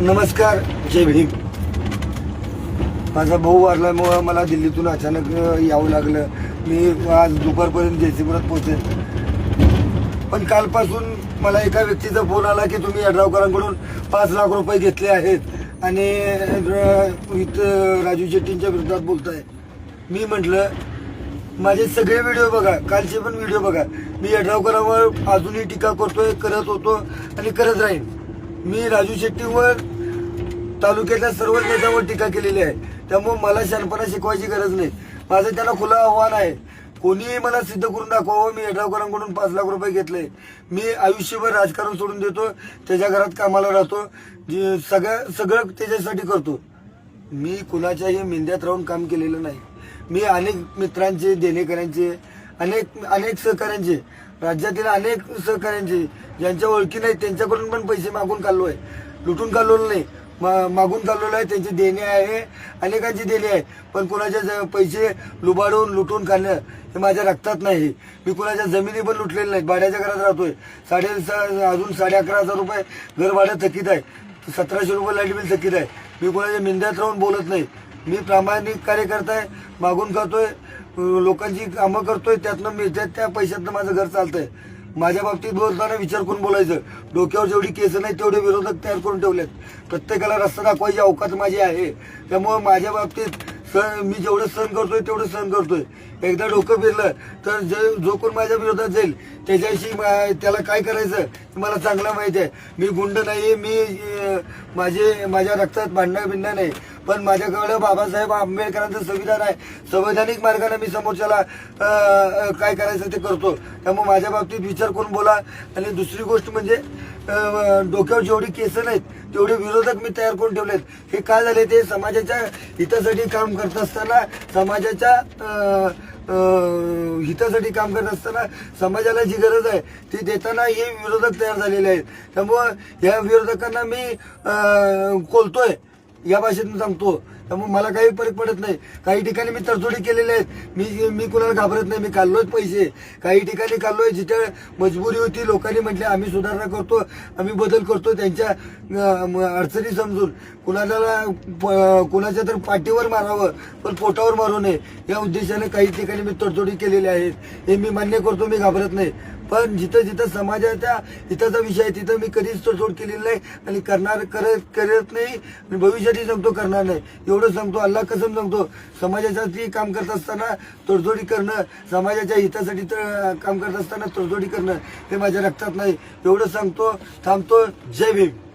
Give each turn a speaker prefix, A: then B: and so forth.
A: नमस्कार जय भीम. माझा भाऊ वारल्यामुळं मला दिल्लीतून अचानक यावं लागलं. मी आज दुपारपर्यंत जयसिंगपुरात पोहोचेल पण कालपासून मला एका व्यक्तीचा फोन आला की तुम्ही यड्रावकरांकडून पाच लाख रुपये घेतले आहेत आणि इथं राजू शेट्टींच्या विरोधात बोलताय. मी म्हटलं माझे सगळे व्हिडिओ बघा कालचे पण व्हिडिओ बघा. मी यड्रावकरांवर अजूनही टीका करतोय करत होतो आणि करत राहीन. मी राजू शेट्टीवर तालुक्यातल्या सर्व नेत्यांवर टीका केलेली आहे. त्यामुळे मला शहाणपणा शिकवायची गरज नाही. माझं त्यांना खुलं आव्हान आहे. कोणीही मला सिद्ध करून दाखवावं. मी यड्रावकरांकडून पाच लाख रुपये घेतले. मी आयुष्यभर राजकारण सोडून देतो. त्याच्या घरात कामाला राहतो. जे सगळं सगळं त्याच्यासाठी करतो. मी कुणाच्याही मेंद्यात राहून काम केलेलं नाही. मी अनेक मित्रांचे देणेकऱ्यांचे अनेक अनेक सहकाऱ्यांचे राज्यातील अनेक सहकाऱ्यांचे ज्यांच्या ओळखी नाहीत त्यांच्याकडून पण पैसे मागून काढलो आहे लुटून काढलेलो नाही. मा- मागून काढलेलो आहे त्यांची देणे आहे अनेकांची देणे आहे. पण कुणाच्या ज- पैसे लुबाडून लुटून काढणं हे माझ्या रक्तात नाही. मी कुणाच्या जमिनी पण लुटलेल्या नाहीत भाड्याच्या घरात राहतोय. साडे अजून साडे अकरा हजार रुपये घर भाडं थकीत आहे. सतराशे रुपये लाइट बिल थकीत आहे. मी कोणाच्या मिंद्यात राहून बोलत नाही. मी प्रामाणिक कार्यकर्ता आहे मागून करतोय लोकांची कामं करतोय त्यातनं मिळतात त्या पैशातनं माझं घर चालतंय. माझ्या बाबतीत बोलताना विचार करून बोलायचं. डोक्यावर जेवढी केस नाही तेवढे विरोधक तयार करून ठेवलेत. प्रत्येकाला रस्ता दाखवायची अवकाश माझी आहे. त्यामुळं माझ्या बाबतीत सण मी जेवढं सहन करतोय तेवढं सहन करतोय. एकदा डोकं फिरलं तर जे जो कोण माझ्या विरोधात जाईल त्याच्याशी मा- त्याला काय करायचं मला चांगलं माहिती आहे. मी गुंड नाही मी माझे माझ्या रक्तात भांडणं बिंडणं नाही. पण माझ्याकडं बाबासाहेब आंबेडकरांचं संविधान आहे. संवैधानिक मार्गाने मी समोरच्याला काय करायचं ते करतो. त्यामुळे माझ्या बाबतीत विचार करून बोला. आणि दुसरी गोष्ट म्हणजे डोक्यावर जेवढी केस नाहीत तेवढे विरोधक मी तयार करून ठेवलेत. हे काय झाले ते समाजाच्या हितासाठी काम करत असताना समाजाच्या हितासाठी काम करत असताना समाजाला जी गरज आहे ती देताना हे विरोधक तयार झालेले आहेत. त्यामुळं या विरोधकांना मी कोलतोय. या भाषेतून सांगतो. त्यामुळे मला काही फरक पडत नाही. काही ठिकाणी मी तरतुडी केलेल्या आहेत मी मी कुणाला घाबरत नाही. मी काढलोच पैसे. काही ठिकाणी काढलोय जिथे मजबुरी होती. लोकांनी म्हटले आम्ही सुधारणा करतो. आम्ही बदल करतो. त्यांच्या अडचणी समजून. कुणाला प- कुणाच्या तर पाठीवर मारावं पण पोटावर मारू नये. या उद्देशाने काही ठिकाणी मी तडजोडी केलेल्या आहेत. हे मी मान्य करतो. मी घाबरत नाही. पण जिथं जिथं समाजाच्या हिताचा विषय आहे तिथं मी कधीच तडजोड केलेली नाही. आणि करणार करत करत नाही आणि भविष्यातही सांगतो करणार नाही. एवढं सांगतो अल्लाह कसम सांगतो. समाजासाठी काम करत असताना तडजोडी करणं समाजाच्या हितासाठी तर काम करत असताना तडजोडी करणं हे माझ्या रक्तात नाही. एवढं सांगतो थांबतो. जय भीम.